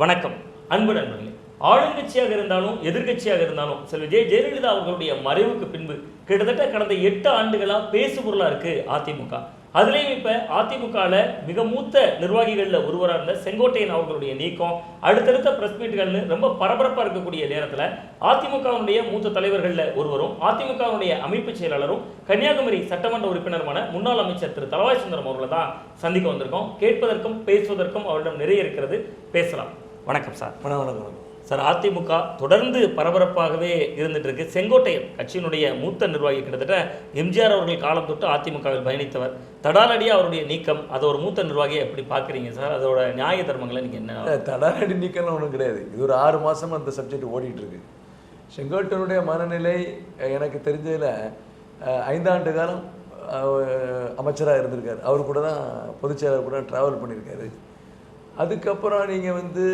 வணக்கம். அன்பு நண்பர்களே ஆளுங்கட்சியாக இருந்தாலும் எதிர்க்கட்சியாக இருந்தாலும் செல்வி ஜெய ஜெயலலிதா அவர்களுடைய மறைவுக்கு பின்பு கிட்டத்தட்ட கடந்த எட்டு ஆண்டுகளா பேசுபொருளா இருக்கு அதிமுக. அதுலேயும் இப்போ அதிமுகவில் மிக மூத்த நிர்வாகிகளில் ஒருவராக இருந்த செங்கோட்டையன் அவர்களுடைய நீக்கம் அடுத்தடுத்த பிரஸ் மீட்டுகள்னு ரொம்ப பரபரப்பாக இருக்கக்கூடிய நேரத்தில் அதிமுகவினுடைய மூத்த தலைவர்களில் ஒருவரும் அதிமுகவினுடைய அமைப்பு செயலாளரும் கன்னியாகுமரி சட்டமன்ற உறுப்பினருமான முன்னாள் அமைச்சர் திரு தலவாய் சுந்தரம் அவர்களை தான் சந்திக்க வந்திருக்கோம். கேட்பதற்கும் பேசுவதற்கும் அவரிடம் நிறைய இருக்கிறது. பேசலாம். வணக்கம் சார். வணக்கம் வணக்கம் சார் அதிமுக தொடர்ந்து பரபரப்பாகவே இருந்துட்டு இருக்கு. செங்கோட்டையன் கட்சியினுடைய மூத்த நிர்வாகி கிட்டத்தட்ட எம்ஜிஆர் அவர்கள் காலம் தொட்டு அதிமுகவில் பயணித்தவர். தடாலடியா அவருடைய நீக்கம் அதை ஒரு மூத்த நிர்வாகியை எப்படி பார்க்குறீங்க சார்? அதோட நியாய தர்மங்களை நீங்க என்ன தடாலடி நீக்கம்லாம் ஒன்றும் கிடையாது. இது ஒரு ஆறு மாசமா அந்த சப்ஜெக்ட் ஓடிட்டு இருக்கு. செங்கோட்டனுடைய மனநிலை எனக்கு தெரிஞ்சதில் ஐந்தாண்டு காலம் அமைச்சராக இருந்திருக்கார். அவர் கூட தான் பொதுச்செயலர் கூட ட்ராவல் பண்ணியிருக்காரு. அதுக்கப்புறம் நீங்கள் வந்து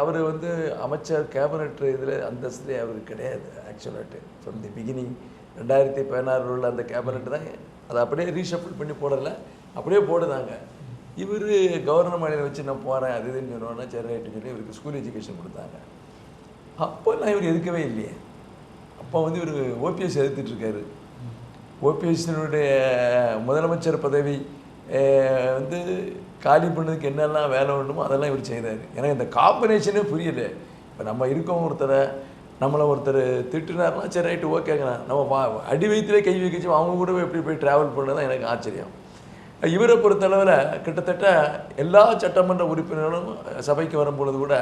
அவர் வந்து அமைச்சர் கேபினட் இதில் அந்தஸ்துலேயே அவருக்கு கிடையாது ஆக்சுவலாட்டு ஃப்ரம் தி பிகினிங் ரெண்டாயிரத்தி பதினாறு உள்ள அந்த கேபினட் தான் அதை அப்படியே ரீஷஃபிள் பண்ணி போடலை அப்படியே போடுதாங்க. இவர் கவர்னர் மாநிலம் வச்சு நான் போகிறேன் அது இதுன்னு சொன்னோன்னா சரி ரைட்டுன்னு சொல்லி இவருக்கு ஸ்கூல் எஜுகேஷன் கொடுத்தாங்க. அப்போ நான் இவர் எதுக்கவே இல்லையே. அப்போ வந்து இவர் ஓபிஎஸ் எதிர்த்துட்ருக்காரு ஓபிஎஸ்னுடைய முதலமைச்சர் பதவி வந்து காலி பண்ணதுக்கு என்னெல்லாம் வேலை வேண்டுமோ அதெல்லாம் இவர் செய்தார் எனக்கு இந்த காம்பினேஷனே புரியல. இப்போ நம்ம இருக்கோம் ஒருத்தரை நம்மளை ஒருத்தர் திட்டுனாருன்னா சரி ரைட்டு ஓகேங்கண்ணா நம்ம வா- அடி வயிற்றுலே கை வைக்கச்சு அவங்க கூட எப்படி போய் ட்ராவல் பண்ணது தான் எனக்கு ஆச்சரியம். இவரை பொறுத்தளவில் கிட்டத்தட்ட எல்லா சட்டமன்ற உறுப்பினர்களும் சபைக்கு வரும்பொழுது கூட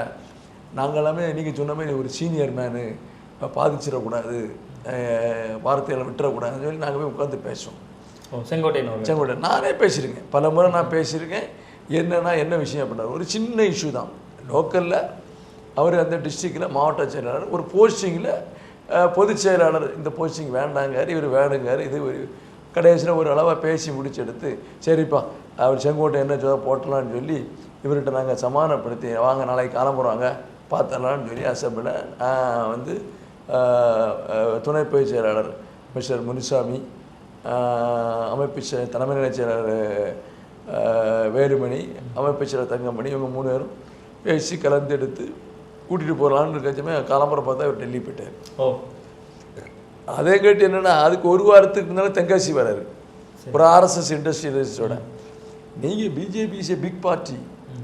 நாங்கள் எல்லாமே நீங்கள் சொன்ன மாதிரி ஒரு சீனியர் மேனு பாதிச்சிடக்கூடாது வார்த்தைகளை விட்டுறக்கூடாதுன்னு சொல்லி நாங்கள் போய் உட்காந்து பேசுவோம். அவர்கள். செங்கோட்டை நானே பேசியிருக்கேன். பல முறை நான் பேசியிருக்கேன். என்னென்னா என்ன விஷயம் அப்படின்னா ஒரு சின்ன இஷ்யூ தான். லோக்கலில் அவர் அந்த டிஸ்ட்ரிக்டில் மாவட்ட செயலாளர் ஒரு போஸ்டிங்கில் பொதுச் செயலாளர் இந்த போஸ்டிங் வேண்டாங்கார் இவர் வேணுங்கார் இது ஒரு கடைசியில் ஒரு அளவாக பேசி முடிச்செடுத்து சரிப்பா அவர் செங்கோட்டை என்ன சொல்ல போட்டலாம்னு சொல்லி இவர்கிட்ட நாங்கள் சமாதானப்படுத்தி வாங்க நாளைக்கு கிளம்புறாங்க பார்த்தலாம்னு சொல்லி அசம்பில் வந்து துணை பொதுச் செயலாளர் மிஸ்டர் முனிசாமி அமைப்பு செ- தலைமை நிலைச் செயலாளர் வேலுமணி அமைப்பு செயலர் தங்கமணி இவங்க மூணு பேரும் பேசி கலந்தெடுத்து கூட்டிகிட்டு போகலான்னு இருக்கச்சுமே கிளம்புற பார்த்தா அவர் டெல்லி போயிட்டார். ஓ. அதே கேட்டு என்னன்னா அதுக்கு ஒரு வாரத்துக்கு முன்னால தென்காசி வராரு. ஒரு ஆர்எஸ்எஸ் இண்டஸ்ட்ரியலிஸ்டோட நீங்கள் BJP is a big party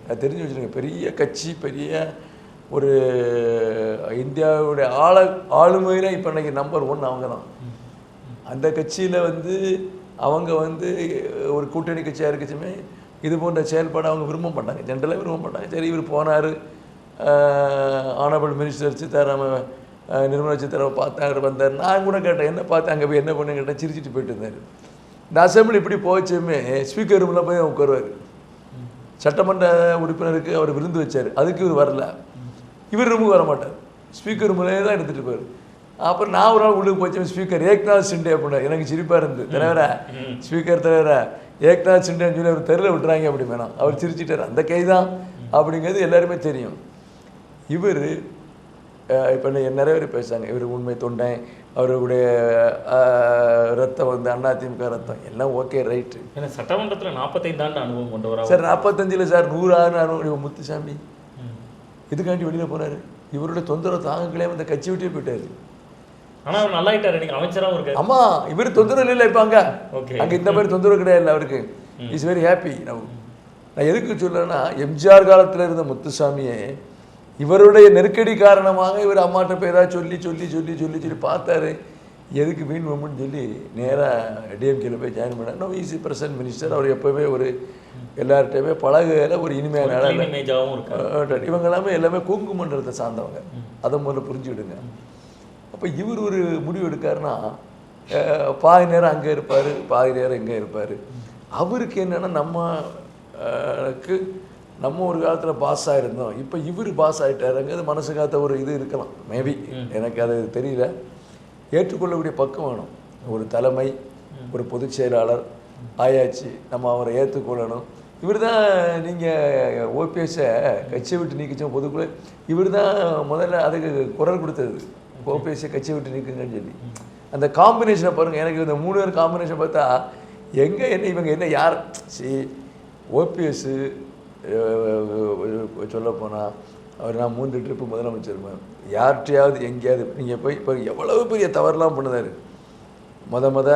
அது தெரிஞ்சு வச்சுருங்க. பெரிய கட்சி பெரிய ஒரு இந்தியாவுடைய ஆள ஆளுமையில் இப்போ இன்னைக்கு நம்பர் ஒன் அவங்க தான். அந்த கட்சியில் வந்து அவங்க வந்து ஒரு கூட்டணி கட்சியாக இருக்கச்சுமே இது போன்ற செயல்பாடு அவங்க விரும்ப மாட்டாங்க. ஜென்ரலாக விரும்ப மாட்டாங்க. சரி இவர் போனார் ஆனபிள் மினிஸ்டர் சித்தாராம நிர்மலா சீதாராமன் பார்த்தாங்க வந்தார். நான் கூட கேட்டேன் என்ன பார்த்து அங்கே போய் என்ன பண்ணு கேட்டேன் சிரிச்சிட்டு போயிட்டு இருந்தார். இந்த அசம்பிளி இப்படி போச்சுமே ஸ்பீக்கர் ரூமில் போய் உட்காருவார். சட்டமன்ற உறுப்பினருக்கு அவர் விருந்து வச்சார். அதுக்கு இவர் வரல. இவர் ரூமுக்கு வர மாட்டார் ஸ்பீக்கர் ரூம்லேயே தான் எடுத்துகிட்டு போவார் அப்புறம் நான் ஒரு நாள் உள்ளுக்கு போச்சு ஸ்பீக்கர் ஏக்நாத் சிண்டே அப்படின்னாரு. எனக்கு சிரிப்பாக இருந்து தலைவரா ஸ்பீக்கர் தலைவரா ஏக்நாத் சிண்டேன்னு சொல்லி அவர் தெருவில் விட்டுறாங்க அப்படி வேணாம் அவர் சிரிச்சிட்டார். அந்த கை தான் அப்படிங்கிறது எல்லாருமே தெரியும். இவர் இப்போ நிறைய பேர் பேசுகிறாங்க இவர் உண்மை தொண்டன் அவருடைய ரத்தம் வந்து அதிமுக ரத்தம். எல்லாம் ஓகே ரைட்டு ஏன்னா சட்டமன்றத்துல நாற்பத்தைந்து ஆண்டு அனுபவம் கொண்டவரா சார் நாற்பத்தஞ்சில் சார் நூறு ஆறு அறுபது முத்துசாமி. இதுக்காண்டி வெளியில் போனார். இவருடைய தொந்தரவு தாங்கங்களே அந்த கட்சி விட்டே போயிட்டாரு. ஆனா அவர் நல்லாயிட்டாரு நீங்க அமைச்சராகவும் இருக்காரு. ஆமா இவர் தொந்தரவு இல்லை இப்போ அங்க? ஓகே அங்க இந்த மாதிரி தொந்தரவு கிடையாது அவருக்கு. இஸ் வெரி ஹாப்பி நான் எதுக்கு சொல்றேன்னா எம்ஜிஆர் காலத்துல இருந்த முத்துசாமியே இவருடைய நெருக்கடி காரணமாக இவர் அம்மாட்ட ஏதாவது சொல்லி சொல்லி சொல்லி சொல்லி சொல்லி பார்த்தாரு. எதுக்கு வீண் வம்புன்னு சொல்லி நேராக டிஎம்கேல போய் ஜாயின் பண்ணார். நோ ஈஸி பிரசன்ட் மினிஸ்டர் அவர் எப்போவுமே ஒரு எல்லார்கிட்டயுமே பழகுல ஒரு இனிமையான இவங்க எல்லாமே எல்லாமே கூங்கு மண்டலத்தை சார்ந்தவங்க அதை முதல்ல புரிஞ்சுக்கிடுங்க. அப்போ இவர் ஒரு முடிவு எடுக்காருன்னா பாதி நேரம் அங்கே இருப்பார் பாதி நேரம் இங்கே இருப்பார். அவருக்கு என்னன்னா நம்ம அஹ், க்கு நம்ம ஒரு காலத்தில் பாஸ் ஆயிருந்தோம். இப்போ இவர் பாஸ் ஆகிட்டாருங்கிறது மனசு காத்த ஒரு இது இருக்கலாம். மேபி எனக்கு அது தெரியல. ஏற்றுக்கொள்ளக்கூடிய பக்கம் வேணும். ஒரு தலைமை ஒரு பொதுச் செயலாளர் ஆயாச்சு. நம்ம அவரை ஏற்றுக்கொள்ளணும். இவர் தான் நீங்கள் ஓபிஎஸ்ஸை கட்சியை விட்டு நீக்கிச்சோம் பொதுக்குழு. இவர் தான் முதல்ல அதுக்கு குரல் கொடுத்தது. ஓபிஎஸ்ஸை கட்சி விட்டு நிற்குங்கன்னு சொல்லி. அந்த காம்பினேஷனை பாருங்கள் எனக்கு இந்த மூணு பேர் காம்பினேஷன் பார்த்தா எங்கே என்ன இவங்க என்ன யார்? சி ஓபிஎஸ்ஸு சொல்லப்போனால் அவர் நான் மூன்று ட்ரிப்பு முதலமைச்சருமே யார்கிட்டையாவது எங்கேயாவது நீங்கள் போய் இப்போ எவ்வளவு பெரிய தவறுலாம் பண்ணுதாரு மொத மொத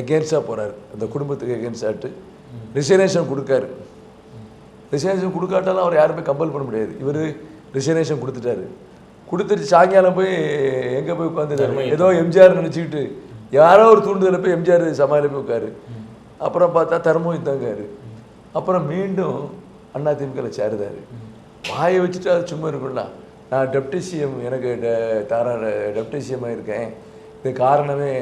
எகேன்ஸ்டாக போகிறார் அந்த குடும்பத்துக்கு எகேன்ஸ்டாட்டு ரிசர்வேஷன் கொடுக்காரு. ரிசர்வேஷன் கொடுக்காட்டாலும் அவர் யாருமே கம்பல் பண்ண முடியாது. இவர் ரிசர்வேஷன் கொடுத்துட்டாரு. கொடுத்துட்டு சாயங்காலம் போய் எங்கே போய் உட்காந்துட்டாரு ஏதோ எம்ஜிஆர் நினச்சிக்கிட்டு யாரோ ஒரு தூண்டுதலில் போய் எம்ஜிஆர் சமாளில் போய் உட்காரு. அப்புறம் பார்த்தா தர்மம் இதாங்காரு அப்புறம் மீண்டும் அண்ணா திமுகவில் சேருதாரு. வாயை வச்சுட்டு அது சும்மா இருக்கும்ல நான் டெப்டி சிஎம் எனக்கு தாரா டெப்டி சிஎம் இருக்கேன். இது காரணமே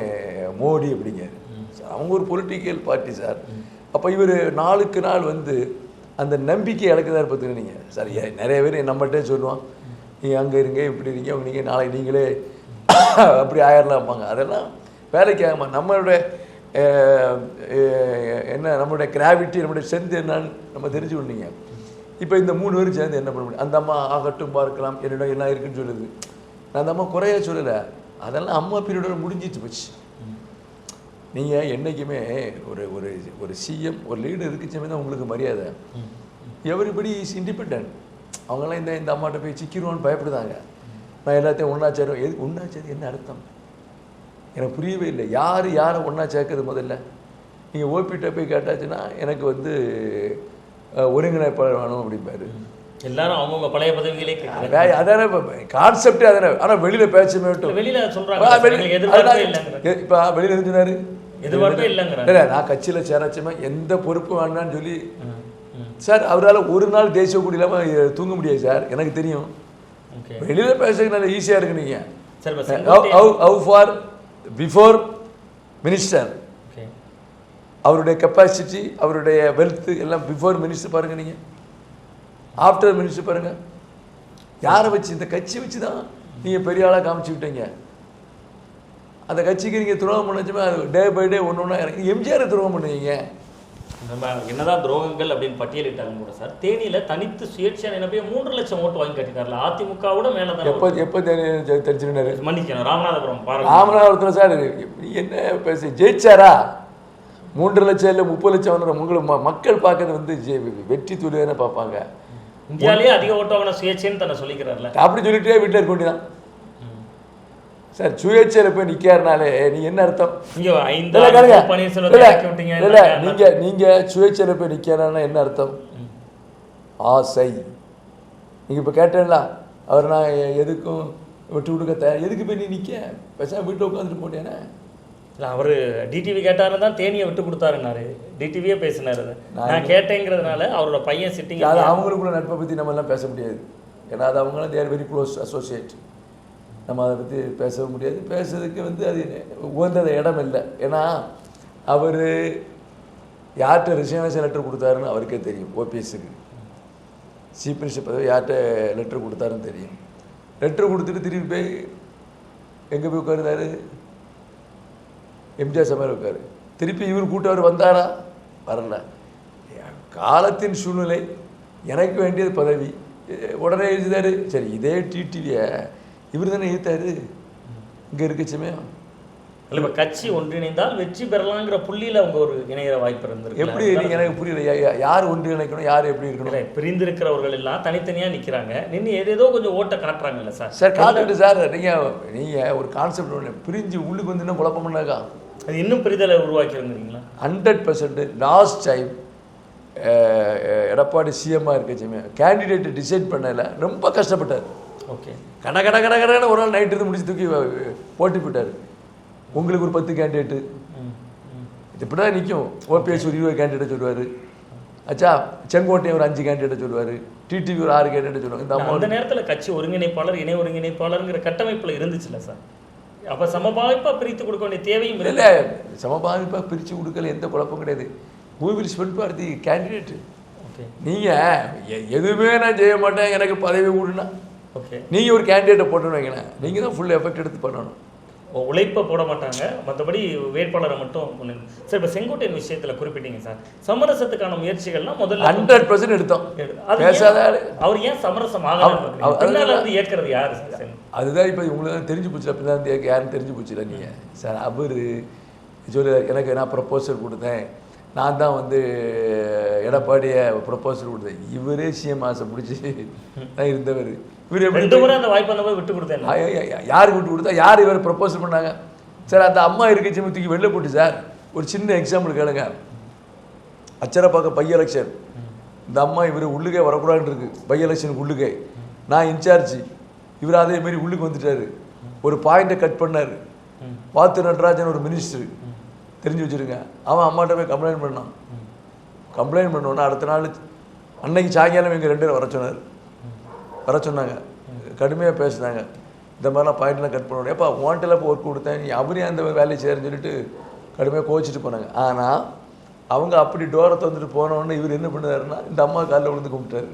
மோடி அப்படிங்காரு சார், அவங்க ஒரு பொலிட்டிக்கல் பார்ட்டி சார். அப்போ இவர் நாளுக்கு நாள் வந்து அந்த நம்பிக்கை இழக்குதாரு பார்த்துக்க நீங்கள் சார் ஏ- நிறைய பேர் நம்மகிட்டே சொல்லுவான். நீங்கள் அங்கே இருங்க இப்படி இருங்க அவங்க நீங்கள் நாளை நீங்களே அப்படி ஆயிரலாம்பாங்க அதெல்லாம் வேலைக்கு ஆகாம நம்மளுடைய என்ன நம்மளுடைய கிராவிட்டி நம்மளுடைய ஸ்ட்ரென்த் என்னன்னு நம்ம தெரிஞ்சுக்கொண்டீங்க இப்போ இந்த மூணு பேரும் சேர்ந்து என்ன பண்ண முடியும்? அந்த அம்மா ஆகட்டும் பார்க்கலாம் என்னிடம் என்ன இருக்குன்னு சொல்லுது. நான் அந்த அம்மா குறைய சொல்லலை. அதெல்லாம் அம்மா பீரியடோட முடிஞ்சிட்டு போச்சு. நீங்கள் என்றைக்குமே ஒரு ஒரு ஒரு சிஎம் ஒரு லீடர் இருக்குச்சுமே தான் உங்களுக்கு மரியாதை. எவரிபடி இஸ் இண்டிபெண்ட் அவங்கெல்லாம் இந்த இந்த அம்மாட்ட போய் சிக்கிருவான்னு பயப்படுதாங்க. நான் எல்லாத்தையும் ஒன்றா சேரும் எது ஒன்றா சேரு என்ன அர்த்தம்? எனக்கு புரியவே இல்லை. யார் யாரை ஒன்றா சேர்க்குறது முதல்ல? நீங்கள் ஓபிட்ட போய் கேட்டாச்சுன்னா எனக்கு வந்து ஒருங்கிணைப்பாளர் வேணும் அப்படிம்பாரு. எல்லாரும் அவங்கவுங்க பழைய பதவிகளே கேட்கறாங்க அதானே கான்செப்டே அதானே. ஆனால் வெளியில் பேச்சுமே விட்டு வெளியில இல்லைங்கிற எ- இப்ப வெளியில இருந்து சொன்னாரு? எதிர்பார்ப்பே இல்லைங்கிறாரு. இல்ல நான் கட்சியில சேராச்சுமா எந்த பொறுப்பு வேண்டாம்னு சொல்லி சார் அவரால ஒரு நாள் தேசிய கொடி இல்லாம அஹ், தூங்க முடியாது சார். எனக்கு தெரியும். வெளியில பேசுறது நல்ல ஈஸியா இருக்கு நீங்க. சரி இப்ப Sengottaiyan how far before minister அவருடைய கெப்பாசிட்டி அவருடைய வெல்த் எல்லாம் பிஃபோர் மினிஸ்டர் பாருங்க நீங்க. ஆஃப்டர் மினிஸ்டர் பாருங்க. யாரை வச்சு இந்த கட்சி வச்சு தான் நீங்க பெரிய ஆளா காமிச்சு விட்டீங்க. அந்த கட்சிக்கு நீங்க துரோகம் பண்ணச்சுமே அது டே பை டே ஒன்று ஒன்றா இறங்கி எம்ஜிஆர் துரோகம் பண்ணுவீங்க நம்ம என்னதான் துரோகங்கள் அப்படின்னு பட்டியலிட்டாலும் கூட சார் தேனியில தனித்து சுயேட்சையா நினைப்பே மூன்று லட்சம் ஓட்டு வாங்கி கட்டினார்ல அதிமுகவோட மேல எப்போ தான் எப்போ தெரிஞ்சுனாரு மன்னிக்கணும் ராமநாதபுரம் பாருங்க. ராமநாதபுரத்தில் சார் என்ன பேச ஜெயிச்சாரா? மூன்று லட்சம் இல்லை முப்பது லட்சம் வந்துடும் உங்களுக்கு மக்கள் பார்க்கறது வந்து வெற்றி துணிதானே பார்ப்பாங்க? இந்தியாலேயே அதிக ஓட்டு வாங்கின சுயேட்சைன்னு தன்னை சொல்லிக்கிறார்ல. அப்படி சொல்லிட்டே வீட்டில் இருக்க வேண்டியதான் சார் சுயேட்சையில் போய் நிற்காருனாலே நீ என்ன அர்த்தம்? இங்க ஐந்து இல்ல, ஆண்டு கேளுங்க. பன்னீர்செல்வத்தை இல்ல, இறக்கி விட்டீங்க இல்ல, நீங்க நீங்க சுயேட்சையில் போய் நிற்கிறாருன்னா என்ன அர்த்தம்? ஆசை. நீங்க இப்ப கேட்டேன்ல அவர் நான் எதுக்கும் விட்டு கொடுக்க தயார் எதுக்கு போய் நீ நிக்க? பேசாம வீட்டில் உட்காந்துட்டு போட்டேனே இல்ல அவரு டிடிவி கேட்டாரு தான் தேனியை விட்டு கொடுத்தாருன்னாரு. டிடிவியே பேசினாரு. நான் கேட்டேங்கிறதுனால அவரோட பையன் சிட்டிங் அது அவங்களுக்குள்ள நட்பை பற்றி நம்ம எல்லாம் பேச முடியாது. ஏன்னா அது அவங்களும் தேர் வெரி க்ளோஸ் அசோசியேட் நம்ம அதை பற்றி பேசவும் முடியாது. பேசுறதுக்கு வந்து அது உகந்தது இடம் இல்லை. ஏன்னா அவர் யார்கிட்ட ரிசர்வேஷன் லெட்டர் கொடுத்தாருன்னு அவருக்கே தெரியும் ஓபிஎஸ்க்கு சீஃப் மினிஸ்டர் பதவி யார்கிட்ட லெட்டர் கொடுத்தாருன்னு தெரியும். லெட்டர் கொடுத்துட்டு திருப்பி போய் எங்கே போய் உட்காருந்தாரு? எம்ஜிஆர் சமையல் உட்காரு. திருப்பி இவர் கூட்டவர் வந்தாரா? வரல. காலத்தின் சூழ்நிலை எனக்கு வேண்டியது பதவி. உடனே எழுதிதாரு சரி இதே டிடிவியை இவர் தானே எழுத்தாரு இங்கே இருக்குச்சுமே இல்ல இப்ப கட்சி ஒன்றிணைந்தால் வெற்றி பெறலாங்கிற புள்ளியில அவங்க ஒரு இணையிற வாய்ப்பு இருந்திருக்கு எப்படி நீங்க எனக்கு புரியல. யார் ஒன்று இணைக்கணும் யார் எப்படி இருக்கணும்? பிரிந்திருக்கிறவர்கள் எல்லாம் தனித்தனியா நிக்கிறாங்க. நின்னு ஏதேதோ கொஞ்சம் ஓட்ட காட்டுறாங்கல்ல சார். சார் காத்துட்டு சார் நீங்க நீங்க ஒரு கான்செப்ட் ஒன்று பிரிஞ்சு உள்ளுக்கு வந்து என்ன குழப்பம் பண்ணாக்கா அது இன்னும் பெரிதலை உருவாக்கிருந்தீங்களா hundred percent last time Edappadi சிஎம்மாக இருக்கச்சுமே கேண்டிடேட் டிசைட் பண்ணல. ரொம்ப கஷ்டப்பட்டார். ஓகே கட கட கட கடன்னு ஒரு நாள் நைட்டு இருந்து முடிச்சு தூக்கி போட்டி போட்டார். உங்களுக்கு ஒரு பத்து கேண்டிடேட்டு இது இப்படி தான் நிற்கும் ஓபிஎஸ் ஒரு இருபது கேண்டிடேட் சொல்லுவார். அச்சா செங்கோட்டையன் ஒரு அஞ்சு கேண்டிடேட் சொல்லுவார். டிடிவி ஒரு ஆறு கேண்டிடேட் சொல்லுவாங்க இந்த அந்த நேரத்துல கட்சி ஒருங்கிணைப்பாளர் இணை ஒருங்கிணைப்பாளர்ங்கிற கட்டமைப்புல இருந்துச்சுல்ல சார். அப்ப சமபாய்ப்பா பிரித்து கொடுக்க வேண்டிய தேவையும் இல்லை சமபாதிப்பாக பிரித்து கொடுக்கல எந்த குழப்பம் கிடையாது. Will spend for the candidate? Okay நீங்கள் எதுவுமே நான் செய்ய மாட்டேன் எனக்கு பதவி கொடுனா ஓகே நீங்கள் ஒரு கேண்டிடேட்டை போட்டுன்னு வைங்களேன். நீங்கள் தான் ஃபுல் எஃபெக்ட் எடுத்து பண்ணணும். உழைப்பை போட மாட்டாங்க. மற்றபடி வேட்பாளரை மட்டும் சார் இப்போ செங்கோட்டையன் விஷயத்துல குறிப்பிட்டீங்க சார். சமரசத்துக்கான முயற்சிகள்லாம் முதல்ல ஹண்ட்ரட் பர்சன்ட் எடுத்தோம். அவர் ஏன் சமரசம் வந்து ஏற்கிறது யாரு? அதுதான் இப்போ உங்களுக்கு தெரிஞ்சு போச்சு. அப்படி தான் யாரும் தெரிஞ்சு போச்சுல நீங்கள் சார் அவர் சொல்லு எனக்கு நான் ப்ரப்போசல் கொடுத்தேன். நான் தான் வந்து எடப்பாடியை ப்ரொப்போசல் கொடுத்தேன். இவரே சிஎம் ஆசை பிடிச்சி தான் இருந்தவர். இவர் எப்படி ரெண்டு முறை அந்த வாய்ப்பு அந்த விட்டு கொடுத்தேன் யாருக்கு விட்டு கொடுத்தா? யார் இவர் ப்ரப்போஸ் பண்ணாங்க? சார் அந்த அம்மா இருக்கச்சி தூக்கி வெளில போட்டு சார். ஒரு சின்ன எக்ஸாம்பிள் கேளுங்க. அச்சரப்பாக்கம் பை எலெக்ஷன் இந்த அம்மா இவர் உள்ளுக்கே வரக்கூடாதுன்னு இருக்கு. பை எலெக்ஷனுக்கு உள்ளுக்கே. நான் இன்சார்ஜ். இவர் அதே மாதிரி உள்ளுக்கு வந்துட்டாரு. ஒரு பாயிண்ட்டை கட் பண்ணார். பாத்து நடராஜன் ஒரு மினிஸ்டர் தெரிஞ்சு வச்சிருங்க. அவன் அம்மாட்ட போய் கம்ப்ளைண்ட் பண்ணான். கம்ப்ளைண்ட் பண்ணோன்னா அடுத்த நாள் அன்னைக்கு சாயங்காலம் எங்கள் ரெண்டு பேரும் வர சொன்னார். வர சொன்னாங்க. கடுமையாக பேசுனாங்க. இந்த மாதிரிலாம் பாயிண்ட்லாம் கட் பண்ணணும் எப்போ உன்ட்டெல்லாம் இப்போ ஒர்க் கொடுத்தேன். நீ அவரே அந்த வேலையை செய்யறேன்னு சொல்லிட்டு கடுமையாக கோச்சிட்டு போனாங்க. ஆனால் அவங்க அப்படி டோரை திறந்துட்டு போனோடனே இவர் என்ன பண்ணாருன்னா இந்த அம்மா காலில் விழுந்து கும்பிட்டாரு.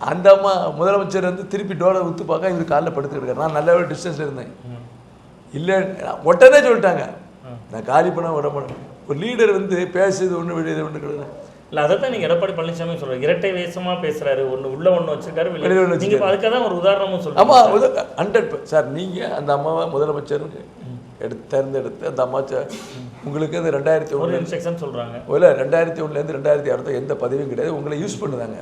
அந்த அம்மா முதலமைச்சர் வந்து திருப்பி டோரை வித்து பார்க்க இவர் காலில் படுத்துக்கிட்டு நான் நல்ல ஒரு டிஸ்டன்ஸில் இருந்தேன். இல்லை உடனே சொல்லிட்டாங்க. நான் காலி பண்ண விட மாட்டேன். ஒரு லீடர் வந்து பேசுறது ஒன்று வெளியது ஒன்று கிடையாது இல்ல அதைத்தான் நீங்க எடப்பாடி பழனிசாமி சொல்றாரு இரட்டை வேஷமா பேசுறாரு. ஒண்ணு உள்ள ஒண்ணு வச்சிருக்காரு வெளிய. வெளிய ஒண்ணு நீங்க இப்ப அதுக்காக தான் ஒரு உதாரணமும் சொல்றீங்க ஆமாம் ஹண்ட்ரட் சார் நீங்கள் அந்த அம்மாவை முதலமைச்சர் எடுத்து தேர்ந்தெடுத்து அந்த அம்மா ச- உங்களுக்கு அது ரெண்டாயிரத்தி ஒன்று இன்ஸ்ட்ரக்ஷன் சொல்றாங்க. இல்லை ரெண்டாயிரத்தி ஒன்றுலேருந்து ரெண்டாயிரத்தி அடுத்த எந்த பதவியும் கிடையாது. உங்களை யூஸ் பண்ணுதாங்க.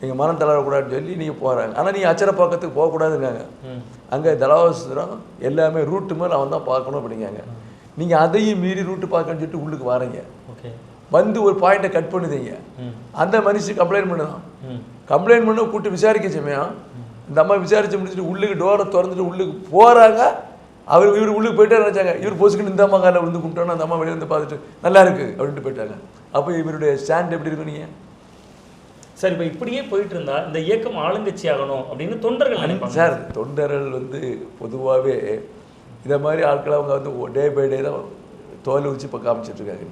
நீங்கள் மனம் தளரக்கூடாதுன்னு சொல்லி நீங்கள் போகிறாங்க ஆனால் நீங்கள் அச்சரப்பாக்கத்துக்கு போகக்கூடாதுங்காங்க ம். அங்கே தலவாசுரம் எல்லாமே ரூட்டு மேலே அவன் தான் பார்க்கணும் அப்படிங்காங்க நீங்கள் அதையும் மீறி ரூட்டு பார்க்கணும்னு சொல்லிட்டு உள்ளுக்கு வாரீங்க. ஓகே. வந்து ஒரு பாயிண்ட்டை கட் பண்ணுதீங்க. அந்த மனுஷன் கம்ப்ளைண்ட் பண்ணுதான் ம். கம்ப்ளைண்ட் பண்ண கூட்டு விசாரிக்க சமயம் இந்த அம்மா விசாரிச்சு முடிச்சுட்டு உள்ளுக்கு டோரை திறந்துட்டு உள்ளுக்கு போறாங்க. அவர் இவர் உள்ளுக்கு போயிட்டே நினைச்சாங்க. இவர் பொசுக்குன்னு இந்த அம்மா காலில் விழுந்து கும்பிட்டோன்னா அந்த அம்மா வெளியே வந்து பார்த்துட்டு நல்லா இருக்கு அப்படின்ட்டு போயிட்டாங்க. அப்போ இவருடைய ஸ்டாண்ட் எப்படி இருக்கு நீங்க? சரி இப்ப இப்படியே போயிட்டு இருந்தா இந்த இயக்கம் ஆளுங்கட்சி ஆகணும் அப்படின்னு தொண்டர்கள் நினைப்பாங்க. சார் தொண்டர்கள் வந்து பொதுவாகவே இதை மாதிரி ஆட்களை அவங்க வந்து டே பை டே தான் தோல் உரிச்சு இப்போ காமிச்சிட்டு இருக்காங்க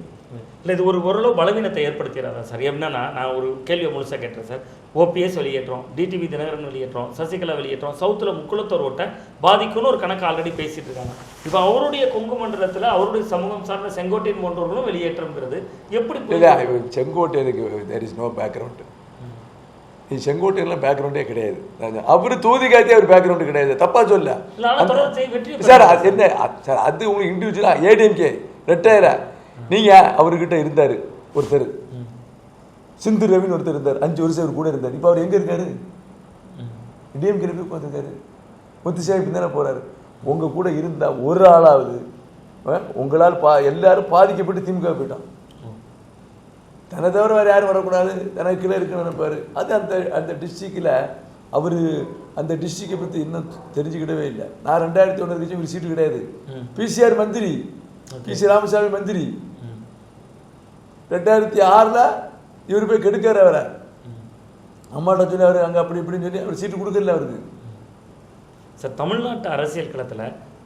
இல்ல இது ஒரு ஓரளவு பலவீனத்தை ஏற்படுத்திடாதா சார். எப்படின்னா நான் ஒரு கேள்வியை முழுசா கேட்டேன் சார். ஓபிஎஸ் வெளியேற்றோம் டிடிவி தினகரன் வெளியேற்றோம் சசிகலா வெளியேற்றோம் சவுத்துல முக்குளத்தோர் ஓட்டை பாதிக்கும்னு ஒரு கணக்கு ஆல்ரெடி பேசிட்டு இருக்காங்க. இப்போ அவருடைய கொங்கு மண்டலத்துல அவருடைய சமூகம் சார்ந்த செங்கோட்டையன் போன்றவர்களும் வெளியேற்றம்ங்கிறது எப்படி செங்கோட்டையனுக்கு தேர் இஸ் நோ பேக்ரவுண்டு நீ செங்கோட்டையெல்லாம் பேக்ரவுண்டே கிடையாது. அவர் தூதி காத்தி அவர் பேக்ரவுண்டு கிடையாது. தப்பா சொல்ல. சார் என்ன? சார் அது உங்களுக்கு இண்டிவிஜுவலா ஏடிஎம்கே ரெட்டையரா? நீங்க அவர்கிட்ட இருந்தாரு ஒருத்தர். சிந்து ரவின்னு ஒருத்தர் இருந்தார். அஞ்சு வருஷம் அவர் கூட இருந்தார். இப்போ அவர் எங்க இருக்காரு? டிஎம்கே போய் உட்காந்துருக்காரு முத்துசாமி தானே போறாரு. உங்க கூட இருந்தா ஒரு ஆளாவது உங்களால் பா எல்லாரும் பாதிக்கப்பட்டு திமுக போயிட்டான். தன்னை தவிர வேறு யாரும் வரக்கூடாது. தனக்கு கீழே இருக்குன்னு நினைப்பாரு. அது அந்த அந்த டிஸ்ட்ரிக்டில் அவர் அந்த டிஸ்ட்ரிக்டை பற்றி இன்னும் தெரிஞ்சுக்கிடவே இல்லை. நான் ரெண்டாயிரத்தி ஒன்று வரைக்கும் ஒரு சீட்டு கிடையாது. பிசிஆர் மந்திரி. பிசி ராமசாமி மந்திரி. ரெண்டாயிரத்தி ஆறில் இவர் போய் கெடுக்காரு அவரை. அம்மாட்ட சொல்லி அவர் அங்கே அப்படி இப்படின்னு சொல்லி அவர் சீட்டு கொடுக்கல அவருக்கு. சார் தமிழ்நாட்டு அரசியல் களத்துல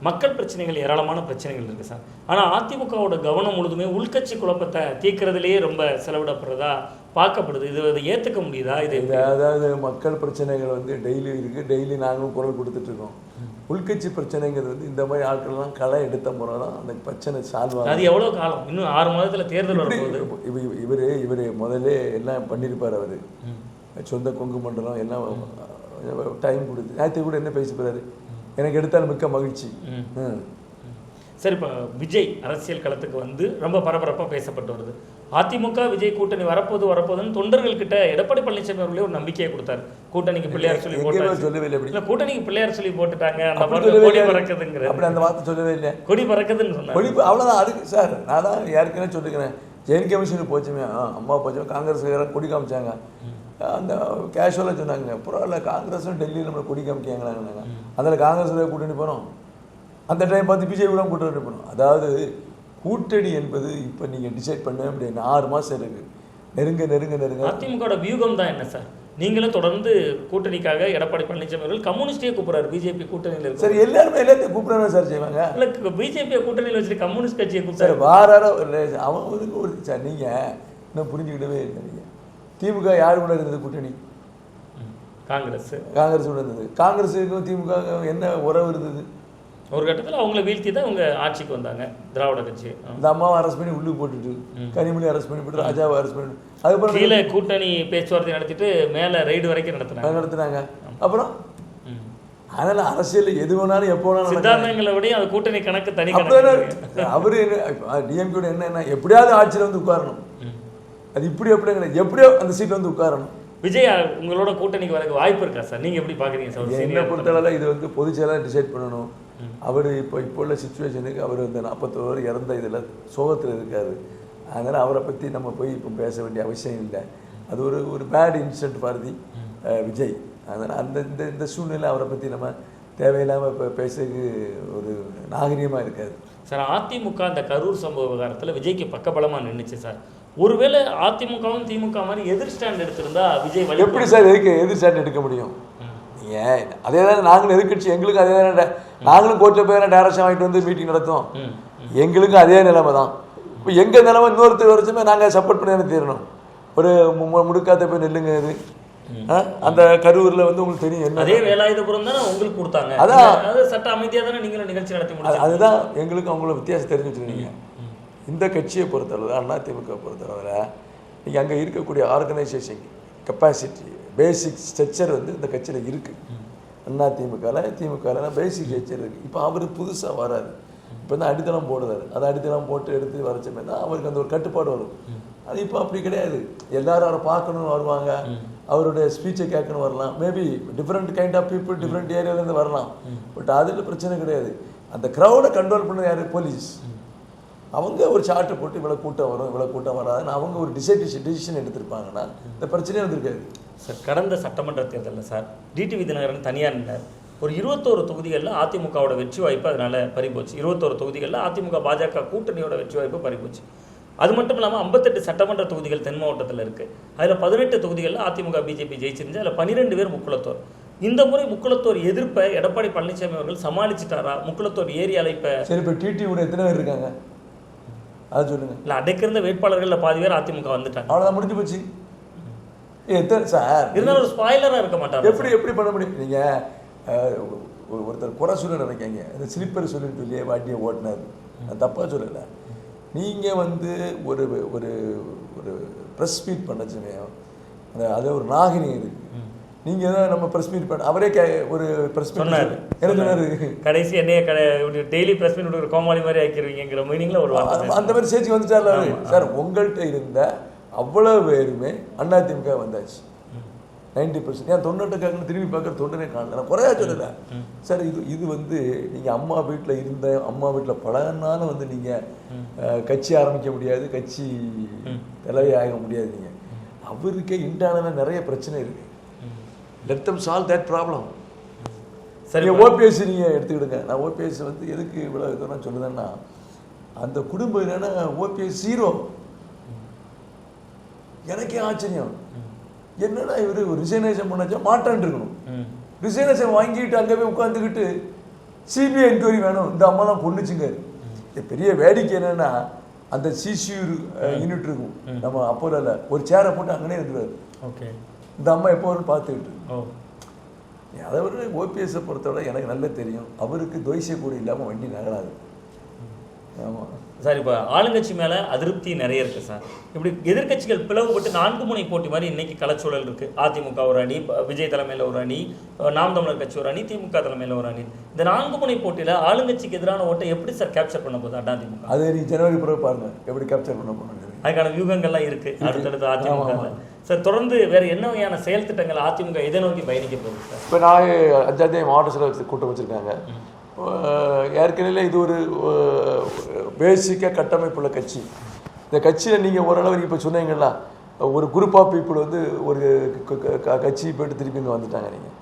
மக்கள் பிரச்சனைகள் ஏராளமான பிரச்சனைகள் இருக்கு சார். ஆனா அதிமுகவோட கவனம் முழுதுமே உள்கட்சி குழப்பத்தை தீர்க்கறதுலயே ரொம்ப செலவிடப்படுறதா பார்க்கப்படுது. இது இதை ஏத்துக்க முடியுதா? இது இது அதாவது மக்கள் பிரச்சனைகள் வந்து டெய்லி இருக்குது டெய்லி நாங்களும் குரல் கொடுத்துட்ருக்கோம் உள்கட்சி பிரச்சனைங்கிறது வந்து இந்த மாதிரி ஆட்கள்லாம் களை எடுத்த முறை தான் அந்த பிரச்சனை சால்வ் ஆகும் அது எவ்வளவு காலம்? இன்னும் ஆறு மாதத்துல தேர்தல் வரப்போகுது. இவர் இவர் இவர் முதல்ல எல்லாம் பண்ணியிருப்பார் அவர். சொந்த கொங்கு மண்டலம் எல்லாம் டைம் கொடுத்து நேற்று கூட என்ன பேசி போறாரு? எனக்கு எடுத்தால் மிக்க மகிழ்ச்சி. சரி இப்போ விஜய் அரசியல் களத்துக்கு வந்து ரொம்ப பரபரப்பா பேசப்பட்டு வருது. அதிமுக விஜய் கூட்டணி வரப்போது வரப்போதுன்னு தொண்டர்கள் கிட்ட எடப்பாடி பழனிசாமி அவர்களே ஒரு நம்பிக்கையை கொடுத்தாரு. கூட்டணிக்கு பிள்ளையார் சொல்லி இல்ல கூட்டணிக்கு பிள்ளையார் சொல்லி போட்டுட்டாங்க. அந்த மாதிரி கொடி இல்லை. பறக்குதுங்கிறது அப்படி அந்த வார்த்தை சொல்லவே இல்லை. கொடி பறக்குதுன்னு சொன்னாங்க ஒழிப்பு அவ்வளோதான் அதுக்கு சார் நான் தான் ஏற்கனவே சொல்லிக்கிறேன் ஜெயின் கமிஷனுக்கு போச்சுமே அம்மா போச்சு காங்கிரஸ் கொடி காமிச்சாங்க. அந்த கேஷுவலாக சொன்னாங்க பரவாயில்ல காங்கிரஸும் டெல்லியில் நம்மளை கொடி காமிக்காங்களாங்க அதில் காங்கிரஸ் கூட்டணி போகிறோம் அந்த டைம் பார்த்து பிஜேபி கூட கூட்டணி போகணும் அதாவது கூட்டணி என்பது இப்போ நீங்கள் டிசைட் பண்ண அப்படின்னு ஆறு மாதம் இருக்கு. நெருங்க நெருங்க நெருங்க. அதிமுகவோட வியூகம் தான் என்ன சார்? நீங்களும் தொடர்ந்து கூட்டணிக்காக எடப்பாடி பழனிசாமி அவர்கள் கம்யூனிஸ்டே கூப்பிடுறாரு. பிஜேபி கூட்டணியில் இருக்கு சரி எல்லாருமே எல்லாத்தையும் கூப்பிடணும் சார் செய்வாங்க? இல்ல பிஜேபி கூட்டணியில் வச்சுட்டு கம்யூனிஸ்ட் கட்சியை சார் கூப்பிட்டாரு வாராரோ இல்லை அவன் ஒரு ஒரு சார் நீங்கள் இன்னும் புரிஞ்சுக்கிட்டவே இல்லை நீங்கள் திமுக யார் கூட இருந்தது கூட்டணி. காங்கிரஸ். காங்கிரஸ் கூட இருந்தது. காங்கிரஸுக்கும் திமுக என்ன உறவு இருந்தது? ஒரு கட்டத்துல அவங்கள வீழ்த்தி தான் அவங்க ஆட்சிக்கு வந்தாங்க திராவிட கட்சி. இந்த அம்மாவை அரெஸ்ட் பண்ணி உள்ளுக்கு போட்டுட்டு கனிமொழி அரெஸ்ட் பண்ணி போட்டு ராஜாவை அரெஸ்ட் பண்ணி அதுக்கப்புறம் கீழே கூட்டணி பேச்சுவார்த்தை நடத்திட்டு மேல ரைடு வரைக்கும் நடத்தினாங்க. நடத்துனாங்க. அப்புறம். அதனால அரசியல் எது வேணாலும் எப்போ வேணாலும். சித்தாந்தங்களை விட அது கூட்டணி கணக்கு தனி அவரு என்ன டிஎம்கே என்ன என்ன எப்படியாவது ஆட்சியில் வந்து உட்காரணும். அது இப்படி எப்படி கிடையாது. எப்படியோ அந்த சீட்ல வந்து உட்காரணும். விஜய் உங்களோட கூட்டணிக்கு வரக்கு வாய்ப்பு இருக்கா சார்? நீங்க எப்படி பாக்குறீங்க சார்? என்னை பொறுத்தளவில் இது வந்து பொதுச் செயலாளர் டிசைட் பண்ணணும். அவர் இப்போ இப்போ உள்ள சுச்சுவேஷனுக்கு அவர் இந்த நாற்பத்தோரு இறந்த இதில் சோகத்தில் இருக்காரு. அதனால் அவரை பற்றி நம்ம போய் இப்போ பேச வேண்டிய அவசியம் இல்லை. அது ஒரு ஒரு bad incident Bharathi ah, Vijay. அதனால் அந்த இந்த இந்த சூழ்நிலை அவரை பற்றி நம்ம தேவையில்லாமல் இப்போ பேசுறதுக்கு ஒரு நாகரிகமாக இருக்காது சார் அதிமுக அந்த கரூர் சம்பவ விவகாரத்துல விஜய்க்கு பக்கபலமா நின்னுச்சு சார். ஒருவேளை அதிமுகவும் திமுக மாதிரி எதிர் ஸ்டாண்ட் எடுத்திருந்தா விஜய் வழி எப்படி சார் எதுக்கு எதிர் ஸ்டாண்ட் எடுக்க முடியும்? நீங்கள் அதே தான் நாங்களும் எதிர்க்கட்சி எங்களுக்கு அதே தானே நாங்களும் கோர்ட்டில் போய் டேரக்ஷன் வாங்கிட்டு வந்து மீட்டிங் நடத்துவோம். எங்களுக்கும் அதே நிலைமை தான். இப்போ எங்கள் நிலைமை? இன்னொருத்தர் வரைச்சுமே நாங்கள் சப்போர்ட் பண்ணி தீரணும். ஒரு மு- மு- முடுக்காத்த போய் நில்லுங்க இது? அந்த கரூரில் வந்து உங்களுக்கு தெரியும் என்ன. அதே வேலாயுதபுரம் தானே உங்களுக்கு கொடுத்தாங்க. அதான். அது சட்ட அமைதியா தானே நீங்களும் நிகழ்ச்சி நடத்தி முடிச்சு அதுதான் எங்களுக்கு அவங்கள வித்தியாசம் தெரிஞ்சு வச்சுருக்கீங்க இந்த கட்சியை பொறுத்தளவு அதிமுக பொறுத்தளவில் நீங்கள் அங்கே இருக்கக்கூடிய ஆர்கனைசேஷன் கெப்பாசிட்டி பேசிக் ஸ்ட்ரக்சர் வந்து இந்த கட்சியில் இருக்குது அண்ணா திமுகவில் திமுகவில் பேசிக் ஸ்ட்ரக்சர் இருக்குது இப்போ அவர் புதுசாக வராது இப்போ தான் அடித்தளம் போடுறாரு. அதை அடித்தளம் போட்டு எடுத்து வரைச்சமே தான் அவருக்கு அந்த ஒரு கட்டுப்பாடு வரும். அது இப்போ அப்படி கிடையாது. எல்லாரும் அவரை பார்க்கணும்னு வருவாங்க. அவருடைய ஸ்பீச்சை கேட்கணும் வரலாம். Maybe different kind of people different ஏரியாலேருந்து வரலாம். பட் அதில் பிரச்சனை கிடையாது. அந்த க்ரௌடை கண்ட்ரோல் பண்ண யார்? போலீஸ் அவங்க ஒரு சார்ட்டை போட்டு இவ்வளோ கூட்டம் வரும் இவ்வளோ கூட்டம் வராதுன்னு அவங்க ஒரு டிசைட் டிசிஷன் எடுத்திருப்பாங்கன்னா இந்த பிரச்சனையே வந்திருக்காது. சார் கடந்த சட்டமன்ற தேர்தலில் சார் டிடிவி தினகரன் தனியார் நின்றார் ஒரு இருபத்தோரு தொகுதிகளில் அதிமுகவோட வெற்றி வாய்ப்பு அதனால பறிபோச்சு. இருபத்தோரு தொகுதிகளில் அதிமுக பாஜக கூட்டணியோட வெற்றி வாய்ப்பு பறிபோச்சு. அது மட்டும் இல்லாமல் ஐம்பத்தெட்டு சட்டமன்ற தொகுதிகள் தென் மாவட்டத்தில் இருக்கு. அதில் பதினெட்டு தொகுதிகளில் அதிமுக பிஜேபி ஜெயிச்சிருந்துச்சு அதில் பன்னிரெண்டு பேர் முக்குளத்தோர். இந்த முறை முக்குளத்தோர் எதிர்ப்பை எடப்பாடி பழனிசாமி அவர்கள் சமாளிச்சிட்டாரா? முக்குளத்தோர் ஏரியால இப்போ சரி இப்போ டிடி கூட எத்தனை பேர் இருக்காங்க. அதை சொல்லுங்க. இல்லை அடைக்கிருந்த வேட்பாளர்களில் பாதி பேர் அதிமுக வந்துட்டாங்க. அவ்வளோதான் முடிஞ்சு போச்சு. எத்தனை சார். இருந்தாலும் ஒரு ஸ்பாய்லராக இருக்க மாட்டாங்க எப்படி எப்படி பண்ண முடியும்? நீங்கள் ஒரு ஒருத்தர் குறை சொல்ல நினைக்காங்க இந்த ஸ்லிப்பர் சொல்லிட்டு இல்லையே வாட்டியை ஓட்டினார். நான் தப்பாக சொல்லலை. நீங்கள் வந்து ஒரு ஒரு ஒரு ப்ரெஸ் மீட் பண்ண சமயம் அந்த அது ஒரு நாகினி இருக்கு நீங்கள் தான் நம்ம ப்ரெஸ் மீட் பண்ண அவரே கே ஒரு ப்ரெஸ் மீட் சொன்னாரு. என்ன சொன்னார்? கடைசி என்னைய கடை டெய்லி பிரஸ் மீட் ஒரு கோமாளி மாதிரி ஆக்கிடுவீங்கிற மீனிங்ல ஒரு அந்த- மாதிரி சேர்ச்சி வந்துட்டார்ல அவரு. சார் உங்கள்கிட்ட இருந்த அவ்வளவு பேருமே அதிமுக வந்தாச்சு. நைன்டி பர்சன்ட் ஏன் தொண்ணூட்டுக்காக திரும்பி பார்க்குற தொண்டனே காணல. நான் குறையா சொல்லல. சார் இது இது வந்து நீங்கள் அம்மா வீட்டில் இருந்த அம்மா வீட்டில் பழகினாலும் வந்து நீங்கள் கட்சி ஆரம்பிக்க முடியாது கட்சி தலைவி ஆக முடியாது நீங்கள் அவருக்கே இன்டர்னலாக நிறைய பிரச்சனை இருக்கு. Let them solve that problem சரி ஓபிஎஸ் நீங்கள் எடுத்துக்கிடுங்க. நான் ஓபிஎஸ் வந்து எதுக்கு இவ்வளோ இதெல்லாம் சொல்லுதேன்னா அந்த குடும்பம் என்னன்னா ஓபிஎஸ் ஹீரோ எனக்கே ஆச்சரியம். என்னடா இவர் ரிசைனேஷன் பண்ணாச்சா? மாட்டான் இருக்கணும். ரிசைனேஷன் வாங்கிட்டு அங்கே போய் உட்காந்துக்கிட்டு சிபிஐ என்கொயரி வேணும். இந்த அம்மா தான் பொண்ணுச்சுங்க இது பெரிய வேடிக்கை என்னன்னா அந்த சிசியூர் யூனிட் இருக்கும். நம்ம அப்போல ஒரு சேரை போட்டு அங்கனே இருக்கிறாரு ஓகே. இந்த அம்மா எப்போ வரும் பார்த்துக்கிட்டு அதை விட ஓபிஎஸ்ஸை பொறுத்தவரை எனக்கு நல்லா தெரியும். அவருக்கு துவைச கூடி இல்லாமல் வண்டி நகராது. ஆமாம் சார் இப்போ ஆளுங்கட்சி மேல அதிருப்தி நிறைய இருக்கு சார். இப்படி எதிர்க்கட்சிகள் பிளவுபட்டு நான்கு முனை போட்டி மாதிரி இன்னைக்கு களச்சூழல் இருக்கு. அதிமுக ஒரு அணி விஜய் தலைமையில ஒரு அணி நாம் தமிழர் கட்சி ஒரு அணி திமுக தலைமையில ஒரு அணி. இந்த நான்கு முனை போட்டியில ஆளுங்கட்சிக்கு எதிரான ஓட்டை எப்படி சார் கேப்சர் பண்ண போகுது அதிமுக அது நீ ஜனவரி பிறகு பாருங்க. எப்படி கேப்சர் பண்ண போகணும் அதுக்கான வியூகங்கள்லாம் இருக்கு. அடுத்தடுத்து அதிமுக சார் தொடர்ந்து வேற என்ன வகையான செயல் திட்டங்கள் அதிமுக எதை நோக்கி பயணிக்க போகுது சார்? இப்போ நான் அஞ்சாந்தேதி மாவட்ட செயலர் கூட்டம் வச்சுருக்காங்க. ஏற்கனவே இது ஒரு பேசிக்காக கட்டமைப்புள்ள கட்சி. இந்த கட்சியில் நீங்கள் ஓரளவு இப்போ சொன்னீங்களா ஒரு குரூப் ஆஃப் பீப்புள் வந்து ஒரு கட்சி போயிட்டு திருப்பி இங்கே வந்துட்டாங்க நீங்கள்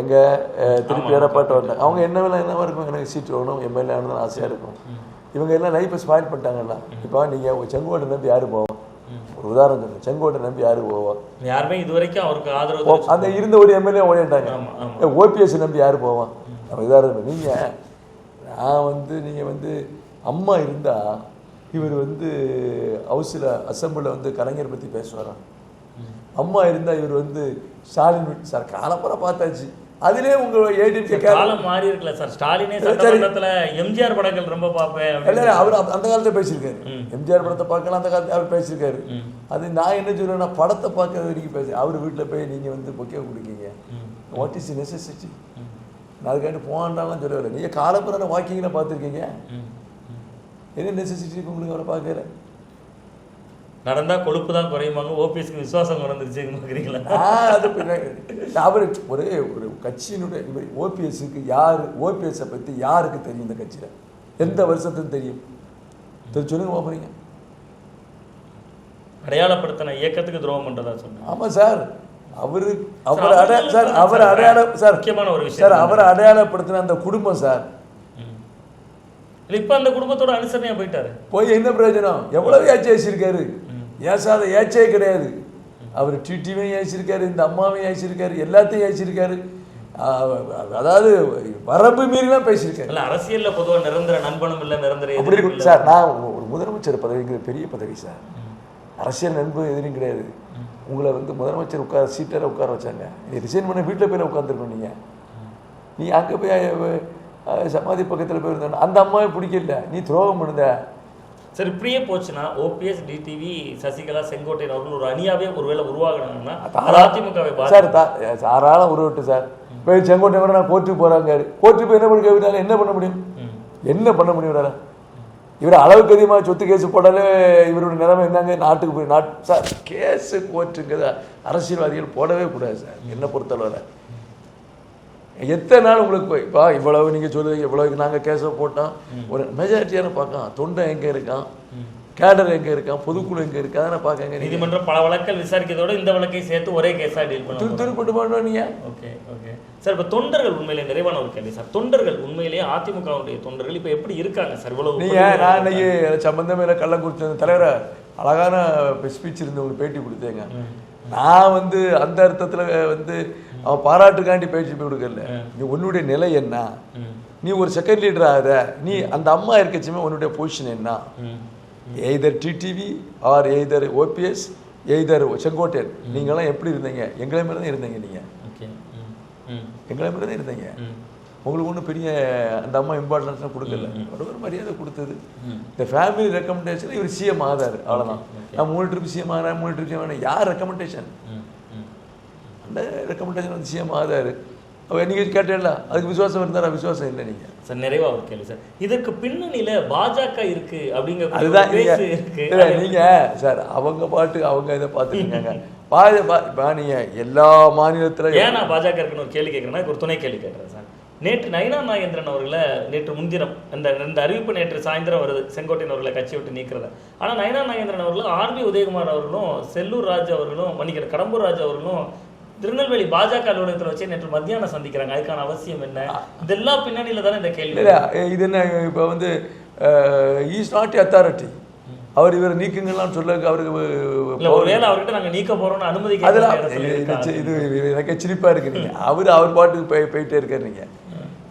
எங்கள் திருப்பி எடப்பாட்ட வந்தாங்க அவங்க என்ன வேலை என்னவா இருக்கும்? எனக்கு சீட் வேணும் எம்எல்ஏ ஆனது ஆசையாக இருக்கும். இவங்க எல்லாம் லைஃப்பை ஸ்பாயில் பண்ணிட்டாங்கல்ல. இப்போ நீங்கள் செங்கோட்டை நம்பி யார் போவோம் ஒரு உதாரணம் சொல்லுங்கள் செங்கோட்டை நம்பி யார் போவா? யாருமே இதுவரைக்கும் அவருக்கு ஆதரவு அந்த இருந்த ஒரு எம்எல்ஏ ஓடிட்டாங்க. ஓபிஎஸ் நம்பி யார் போவான் நம்ம இதாக நீங்கள் நான் வந்து நீங்கள் வந்து அம்மா இருந்தா இவர் வந்து ஹவுஸில் அசம்பிளில் வந்து கலைஞர் பற்றி பேசுவாராம் அம்மா இருந்தா இவர் வந்து ஸ்டாலின் சார் காலப்பற பார்த்தாச்சு. அதிலே உங்க ஏடிஎம்கே காலம் மாறி இருக்குல்ல சார். ஸ்டாலினே சட்டமன்றத்துல எம்ஜிஆர் படங்கள் ரொம்ப பார்ப்பேன். இல்லை அவர் அந்த- அந்த காலத்தை பேசியிருக்காரு எம்ஜிஆர் படத்தை பார்க்கலாம் அந்த காலத்தை அவர் பேசியிருக்காரு. அது நான் என்ன சொல்றேன்னா படத்தை பார்க்கறது வரைக்கும் பேச அவர் வீட்டில் போய் நீங்கள் வந்து பொக்கே கொடுக்கீங்க. வாட் இஸ் நெசசிட்டி அதுக்காண்டி போகாண்டாலாம் சொல்லவில்லை நீங்கள் காலப்புறான வாக்கிங்கில் பார்த்துருக்கீங்க. என்ன நெசசிட்டி உங்களுக்கு அவரை பார்க்கல? நடந்தா கொழுப்பு தான் குறையுமாங்க? ஓபிஎஸ்க்கு விசுவாசம் குறைஞ்சிருச்சுங்கிறீங்களா நான் அது அவர் ஒரு ஒரு கட்சியினுடைய இவர் ஓபிஎஸ்க்கு யார் ஓபிஎஸ்ஸை பற்றி யாருக்கு தெரியும் இந்த கட்சியில்? எந்த வருஷத்துக்கு தெரியும்? சரி சொல்லுங்க பார்ப்பீங்க அடையாளப்படுத்தின இயக்கத்துக்கு துரோகம் பண்றதா சொன்னேன். ஆமாம் சார். அவரு அவர் அடைய சார் அவர் அடையாளம் சார் முக்கியமான ஒரு விஷயம் சார் அவரை அடையாளப்படுத்தின அந்த குடும்பம் சார். இப்ப அந்த குடும்பத்தோட அனுசரணையா போயிட்டாரு? போய் என்ன பிரயோஜனம்? எவ்வளவு ஏச்சி ஏசிருக்காரு ஏசாத ஏச்சே கிடையாது? அவர் டிடிவையும் ஏசிருக்காரு இந்த அம்மாவையும் ஏசிருக்காரு எல்லாத்தையும் ஏசிருக்காரு அதாவது வரம்பு மீறிலாம் பேசியிருக்காரு. இல்ல அரசியல்ல பொதுவா நிரந்தர நண்பனும் இல்ல நிரந்தர அப்படி சார் நான் ஒரு- முதலமைச்சர் பதவிங்கிறது பெரிய பதவி சார். அரசியல் நண்பு எதிரும் கிடையாது. உங்களை வந்து முதலமைச்சர் உட்கார சீட்டில் உட்கார வச்சாங்க. நீ ரிசைன் பண்ண வீட்டில் போய் உட்காந்துருக்கணும் நீங்கள் நீ அங்கே போய் சமாதி பக்கத்தில் போய் இருந்த அந்த அம்மாவை பிடிக்கல. நீ துரோகம் பண்ணுத. சரி இப்படியே போச்சுன்னா ஓபிஎஸ் டிடிவி சசிகலா செங்கோட்டையன் அவர்கள் ஒரு அணியாவே ஒருவேளை அது அதிமுகவை சார் தாராளம் உருவட்டு சார். போய் செங்கோட்டை நான் கோர்ட்டுக்கு போகிறாங்க கோர்ட்டுக்கு போய் என்ன பண்ண என்ன பண்ண முடியும். என்ன பண்ண முடியும்? இவர் அளவுக்கு அதிகமாக சொத்து கேஸ் போட்டாலே இவருடைய நிலைமை என்னங்க? நாட்டுக்கு போய் நாட் சார் கேஸு கோர்ட்டுங்கிறத அரசியல்வாதிகள் போடவே கூடாது சார். என்னை பொறுத்தளவில். எத்தனை நாள் உங்களுக்கு போய் இப்போ இவ்வளவு நீங்கள் சொல்லுவீங்க இவ்வளவு நாங்கள் கேஸை போட்டோம். ஒரு மெஜாரிட்டியான பார்க்கலாம். தொண்டை எங்கே இருக்கான்? கேடர் எங்கே இருக்கான் பொதுக்குழு எங்கே இருக்கா? அதனை பார்க்கங்க நீங்கள் நீதிமன்றம் பல வழக்கல் விசாரிக்கிறதோட இந்த வழக்கை சேர்த்து ஒரே கேஸா டீல் துரு பண்ணுவோம் துருப்பட்டு பண்ணோம் நீங்கள் ஓகே ஓகே. சார் இப்போ தொண்டர்கள் உண்மையிலே நிறைவான ஒரு கேள்வி சார். தொண்டர்கள் உண்மையிலேயே அதிமுகவுடைய தொண்டர்கள் இப்போ எப்படி இருக்காங்க சார் இவ்வளவு நீங்க நான் இன்னைக்கு சம்பந்தமே இல்லை கள்ளக்குறிச்சி தலைவரை அழகான ஸ்பீச் இருந்து உங்களுக்கு பேட்டி கொடுத்தேங்க. நான் வந்து அந்த அர்த்தத்துல வந்து அவன் பாராட்டுக்காண்டி பேச்சு கொடுக்கல. நீ உன்னுடைய நிலை என்ன. நீ ஒரு செகண்ட் லீடர் ஆகுத நீ அந்த அம்மா இருக்கச்சுமே உன்னுடைய பொசிஷன் என்ன. Either TTV or either OPS either Sengottaiyan நீங்களாம் எப்படி இருந்தீங்க? எங்களை மாதிரி தான் இருந்தீங்க நீங்க. ஓகே ம். ம். எங்களை மாதிரி தான் இருந்தீங்க. ம். உங்களுக்கு ஒன்றும் பெரிய அந்த அம்மா இம்பார்ட்டன்ஸ்லாம் கொடுக்கல. ஒரு ஒரு மரியாதை கொடுத்தது. இந்த ஃபேமிலி ரெக்கமெண்டேஷன் இவர் சிஎம் ஆதார். அவ்வளோதான் நான் மூணு ட்ரிப் சிஎம் ஆகிறேன் மூணு ட்ரிப் சிஎம் ஆகிறேன். யார் ரெக்கமெண்டேஷன். அந்த ரெக்கமெண்டேஷன் வந்து சிஎம் ஆதார். அவ நீங்கள் கேட்டேன்ல அதுக்கு விசுவாசம் இருந்தாரா? விசுவாசம் இல்லை நீங்கள் சார் நிறைவா ஒரு கேள்வி சார். இதற்கு பின்னணியில பாஜக இருக்கு அப்படிங்கிற அதுதான் நீங்கள் நீங்கள் சார் அவங்க பாட்டு அவங்க இதை பார்த்துருக்காங்க இப்போ நீங்கள் எல்லா மாநிலத்தில் ஏன் நான் பாஜக இருக்குன்னு ஒரு கேள்வி கேட்குறேன்னா ஒரு துணை கேள்வி கேட்குறேன் சார். நேற்று நயனா நாகேந்திரன் அவர்களை நேற்று முன்தினம் இந்த இந்த அறிவிப்பு நேற்று சாயந்தரம் வருது செங்கோட்டையன் அவர்களை கட்சி விட்டு நீக்கிறத. ஆனால் நயனா நாகேந்திரன் அவர்களும் ஆர்பி உதயகுமார் அவர்களும் செல்லூர் ராஜ் அவர்களும் மன்னிக்கிற கடம்பூர் ராஜ் அவர்களும் திருநெல்வேலி பாஜக அலுவலகத்தில் வச்சு நேற்று மத்தியானம் சந்திக்கிறாங்க. அதுக்கான அவசியம் என்ன? இதெல்லாம் பின்னணியில தானே இந்த கேள்வி இது என்ன இப்போ வந்து ஈஸ் நாட் அத்தாரிட்டி அவர் இவர் நீக்குங்கலாம் சொல்ல அவருக்கு ஒருவேளை அவர்கிட்ட நாங்க நீக்க போறோம்னு அனுமதி அதெல்லாம் இது- எனக்கு சிரிப்பா இருக்கு நீங்க. அவர் அவர் பாட்டுக்கு போய் போயிட்டே இருக்காரு நீங்க.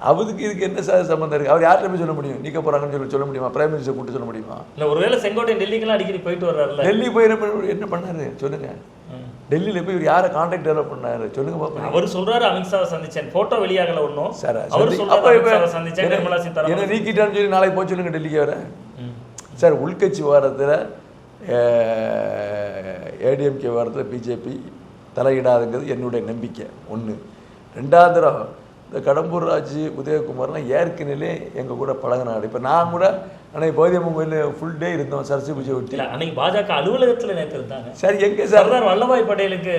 அவருக்கு இதுக்கு என்ன சார் சம்மந்தம் இருக்கு? அவர் யார்கிட்ட போய் சொல்ல முடியும்? நீக்க போறாங்கன்னு சொல்லி சொல்ல முடியுமா? பிரைம் மினிஸ்டர் கூப்பிட்டு சொல்ல முடியுமா? இல்ல ஒருவேளை செங்கோட்டையன் டெல்லிக்கெல்லாம் அடிக்கடி போயிட்டு வர்றாருல்ல. டெல்லி போய் என்ன பண்ண- என்ன பண்ணாரு? சொல்லுங்க. டெல்லியில போய் இவர் யாரை கான்டாக்ட் டெவலப் பண்ணாரு? சொல்லுங்க பாப்போம் அவர் சொல்றாரு அமித்ஷாவை சந்திச்சேன். போட்டோ வெளியாகல ஒண்ணும். சார் அவர் சொல்றாரு சந்திச்சேன் என்ன- நிர்மலா என்ன சீதாராமன் நீக்கிட்டான்னு சொல்லி நாளைக்கு போய் சொல்லுங்க டெல்லிக்கு வர. சார் உள்கட்சி வாரத்தில் ஏடிஎம்கே வாரத்தில் பிஜேபி தலையிடாதுங்கிறது என்னுடைய நம்பிக்கை. ஒன்று ரெண்டாவது தடவை இந்த கடம்பூர் ராஜ் உதயகுமார்லாம் ஏற்கனவே எங்கள் கூட பழகினாரு. இப்போ நான் கூட அன்னைக்கு பௌதியம்மன் கோயிலில் ஃபுல் டே இருந்தோம் சரஸ்வதி பூஜை ஒட்டி. இல்ல அன்னைக்கு பாஜக அலுவலகத்துல நேற்று இருந்தாங்க. சார் எங்கே சார்? சர்தார் வல்லபாய் பட்டேலுக்கு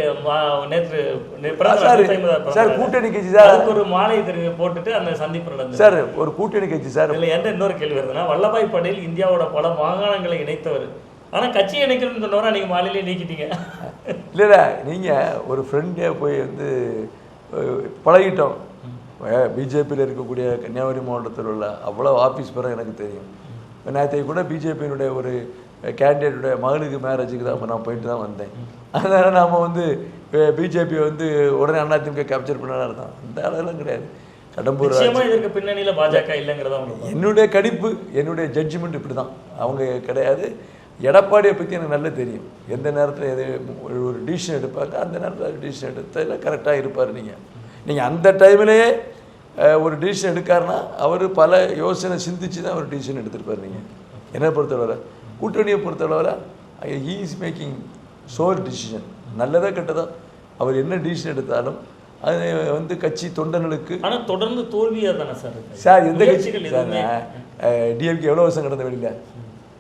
நேற்று சார், நாள் 150 சார், கூட்டணி. கட்சி சார். அதுக்கு ஒரு மாலை போட்டுட்டு அந்த சந்திப்பு நடந்தது. சார் ஒரு கூட்டணி கட்சி சார். இதுல எந்த இன்னொரு கேள்வி வருதுன்னா வல்லபாய் பட்டேல் இந்தியாவோட பல மாகாணங்களை இணைத்தவர். ஆனா கட்சி இணைக்கணும்னு சொன்னவரை அன்னைக்கு மாலையிலே நீக்கிட்டீங்க. இல்லை இல்லை நீங்கள் ஒரு ஃப்ரெண்டே போய் வந்து பழகிட்டோம். பிஜேபியில் இருக்கக்கூடிய கன்னியாகுமரி மாவட்டத்தில் உள்ள அவ்வளோ ஆஃபீஸ் பேரும் எனக்கு தெரியும். நேற்றைக்கு கூட பிஜேபியினுடைய ஒரு கேண்டிடேட்டுடைய மகளுக்கு மேரேஜுக்கு தான் நான் போயிட்டு தான் வந்தேன். அதனால் நாம் வந்து பிஜேபி வந்து உடனே அதிமுக கேப்சர் பண்ண அர்த்தம். அந்த அளவுலாம் கிடையாது. கடம்பூர் இதற்கு பின்னணியில பாஜக இல்லைங்கிறதா என்னுடைய கணிப்பு என்னுடைய ஜட்ஜ்மெண்ட் இப்படி தான் அவங்க கிடையாது. எடப்பாடியை பற்றி எனக்கு நல்லா தெரியும். எந்த நேரத்தில் எது ஒரு- ஒரு டிசிஷன் எடுப்பாங்க அந்த நேரத்தில் டிசிஷன் எடுத்ததில் கரெக்டாக இருப்பார் நீங்கள் நீங்கள் அந்த டைம்லேயே ஒரு டிசிஷன் எடுக்காருன்னா அவர் பல யோசனை சிந்திச்சு தான் ஒரு டிசிஷன் எடுத்திருப்பார் நீங்கள் என்னை பொறுத்தளவில் கூட்டணியை பொறுத்தளவில் he is making sure decision நல்லதா கெட்டதா அவர் என்ன டிசிஷன் எடுத்தாலும் அது வந்து கட்சி தொண்டர்களுக்கு ஆனா தொடர்ந்து தோல்வியா தானே சார் சார் எந்த கட்சி முயற்சிகள் சார் டிஎம்கே எவ்வளோ வருஷம் கடந்த வெளியில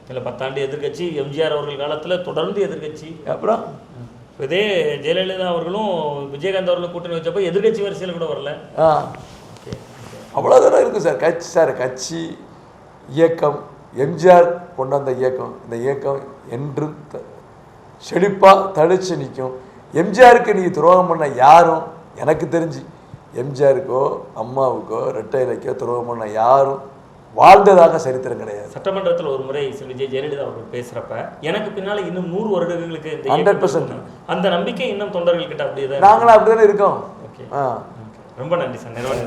இல்ல பத்தாண்டு எதிர்க்கட்சி எம்ஜிஆர் அவர்கள் காலத்துல தொடர்ந்து எதிர்க்கட்சி அப்புறம்? இதே ஜெயலலிதா அவர்களும் விஜயகாந்த் அவர்களும் கூட்டணி வச்சப்போ எதிர்க்கட்சி வரிசையில் கூட வரல. ஆ. அவ்வளோ தூரம் இருக்குது சார். கட்சி சார் கட்சி இயக்கம் எம்ஜிஆர் கொண்டு வந்த இயக்கம். இந்த இயக்கம் என்றும் த- செழிப்பா தளிச்சு நிற்கும். எம்ஜிஆருக்கு நீ துரோகம் பண்ண யாரும் எனக்கு தெரிஞ்சு எம்ஜிஆருக்கோ அம்மாவுக்கோ ரெட்டை இலைக்கோ துரோகம் பண்ண யாரும் வாழ்ந்ததாக சரித்திரம் கிடையாது. சட்டமன்றத்தில் ஒரு முறை விஜய் ஜெயலலிதா அவர்கள் பேசுறப்ப எனக்கு பின்னால இன்னும் நூறு வருடங்களுக்கு 100% இயக்கம் அந்த நம்பிக்கை இன்னும் தொண்டர்கள் கிட்ட அப்படியே தான் நாங்களும் அப்படிதானே இருக்கோம். ஓகே. ஆ. ரொம்ப நன்றி சார். நிறைவாக